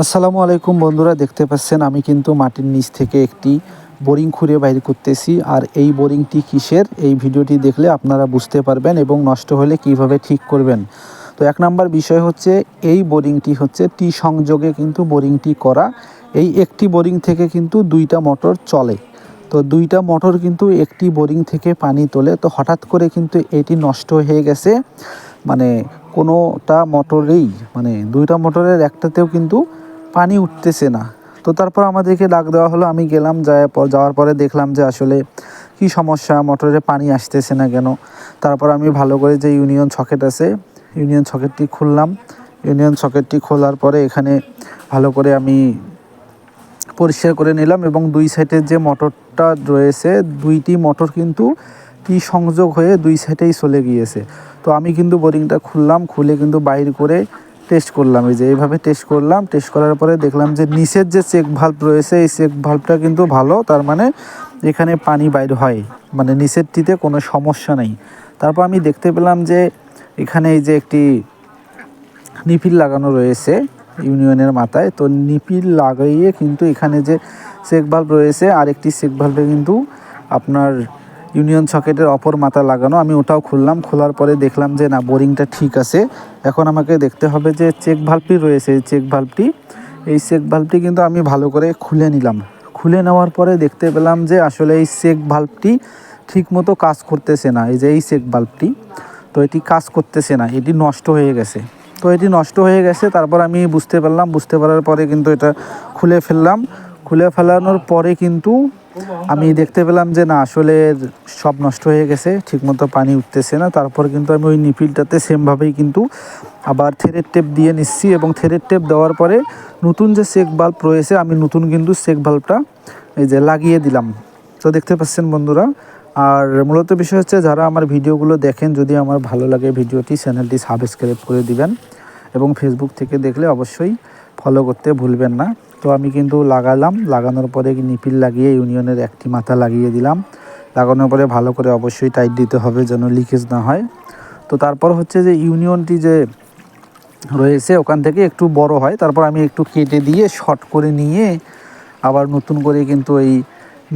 আসসালামু আলাইকুম বন্ধুরা, দেখতে পাচ্ছেন আমি কিন্তু মাটির নিচ থেকে একটি বোরিং খুঁড়ে বাইর করতেছি। আর এই বোরিংটি কিসের? এই ভিডিওটি দেখলে আপনারা বুঝতে পারবেন এবং নষ্ট হলে কীভাবে ঠিক করবেন। তো এক নাম্বার বিষয় হচ্ছে, এই বোরিংটি হচ্ছে টি সংযোগে কিন্তু বোরিংটি করা। এই একটি বোরিং থেকে কিন্তু দুইটা মোটর চলে। তো দুইটা মোটর কিন্তু একটি বোরিং থেকে পানি তোলে। তো হঠাৎ করে কিন্তু এটি নষ্ট হয়ে গেছে। মানে কোনোটা মোটরেই মানে দুইটা মোটরের একটাতেও কিন্তু পানি উঠতেছে না। তো তারপর আমাদেরকে ডাক দেওয়া হলো, আমি গেলাম, যাওয়ার পর, যাওয়ার পরে দেখলাম যে আসলে কি সমস্যা, মোটরে পানি আসতেছে না কেন। তারপর আমি ভালো করে যে ইউনিয়ন সকেট আছে, ইউনিয়ন সকেটটি খুললাম। ইউনিয়ন সকেটটি খোলার পরে এখানে ভালো করে আমি পরিষ্কার করে নিলাম এবং দুই সাইডের যে মোটরটা রয়েছে, দুইটি মোটর কিন্তু টি সংযোগ হয়ে দুই সাইডেই চলে গিয়েছে। তো আমি কিন্তু বোরিংটা খুললাম, খুলে কিন্তু বাইর করে টেস্ট করলাম, এই যে এইভাবে টেস্ট করলাম টেস্ট করার পরে দেখলাম যে নিচের যে চেক ভাল্ব রয়েছে, এই চেক ভাল্বটা কিন্তু ভালো, তার মানে এখানে পানি বাইর হয় মানে নিচেরটিতে কোনো সমস্যা নেই। তারপর আমি দেখতে পেলাম যে এখানে এই যে একটি নিপিল লাগানো রয়েছে ইউনিয়নের মাথায়, তো নিপিল লাগাইয়ে কিন্তু এখানে যে চেক ভাল্ব রয়েছে, আরেকটি চেক ভাল্বে কিন্তু আপনার ইউনিয়ন সকেটের অপর মাথা লাগানো। আমি ওটাও খুললাম, খোলার পরে দেখলাম যে না, বোরিংটা ঠিক আছে। এখন আমাকে দেখতে হবে যে চেক ভাল্বটি রয়েছে, এই চেক ভাল্বটি। এই চেক ভাল্বটি কিন্তু আমি ভালো করে খুলে নিলাম। খুলে নেওয়ার পরে দেখতে পেলাম যে আসলে এই চেক ভাল্বটি ঠিকমতো কাজ করতেছে না। এই যে এই চেক ভাল্বটি, তো এটি কাজ করতেছে না, এটি নষ্ট হয়ে গেছে। তো এটি নষ্ট হয়ে গেছে, তারপর আমি বুঝতে পারলাম, বুঝতে পারার পরে কিন্তু এটা খুলে ফেললাম। খুলে ফেলানোর পরে কিন্তু আমি দেখতে পেলাম যে না, আসলে সব নষ্ট হয়ে গেছে, ঠিকমতো পানি উঠতেছে না। তারপর কিন্তু আমি ওই নিপিলটাতে সেমভাবেই কিন্তু আবার থেরের টেপ দিয়ে নিচ্ছি এবং থেরের টেপ দেওয়ার পরে নতুন যে চেক বাল্ব রয়েছে, আমি নতুন কিন্তু চেক বাল্বটা এই যে লাগিয়ে দিলাম। তো দেখতে পাচ্ছেন বন্ধুরা, আর মূলত বিষয় হচ্ছে যারা আমার ভিডিওগুলো দেখেন, যদি আমার ভালো লাগে ভিডিওটি, চ্যানেলটি সাবস্ক্রাইব করে দিবেন এবং ফেসবুক থেকে দেখলে অবশ্যই ফলো করতে ভুলবেন না। তো আমি কিন্তু লাগালাম, লাগানোর পরে নিপিল লাগিয়ে ইউনিয়নের একটি মাথা লাগিয়ে দিলাম। লাগানোর পরে ভালো করে অবশ্যই টাইট দিতে হবে যেন লিকেজ না হয়। তো তারপর হচ্ছে যে ইউনিয়নটি যে রয়েছে ওখান থেকে একটু বড় হয়। তারপর আমি একটু কেটে দিয়ে শর্ট করে নিয়ে আবার নতুন করে কিন্তু এই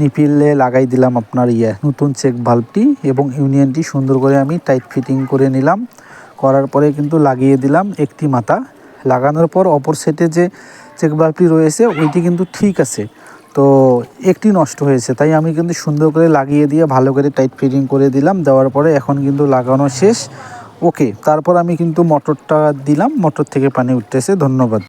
নিপিলে লাগাই দিলাম আপনার ইয়ে নতুন চেক ভাল্বটি এবং ইউনিয়নটি সুন্দর করে আমি টাইট ফিটিং করে নিলাম। করার পরে কিন্তু লাগিয়ে দিলাম একটি মাথা। লাগানোর পর অপর সেটে যে চেক বাল্বটি রয়েছে, ওইটি কিন্তু ঠিক আছে। তো একটি নষ্ট হয়েছে, তাই আমি কিন্তু সুন্দর করে লাগিয়ে দিয়ে ভালো করে টাইট ফিটিং করে দিলাম, দেওয়ার পরে এখন কিন্তু লাগানো শেষ। ওকে তারপর আমি কিন্তু মোটরটা দিলাম মোটর থেকে পানি উঠতেছে, ধন্যবাদ।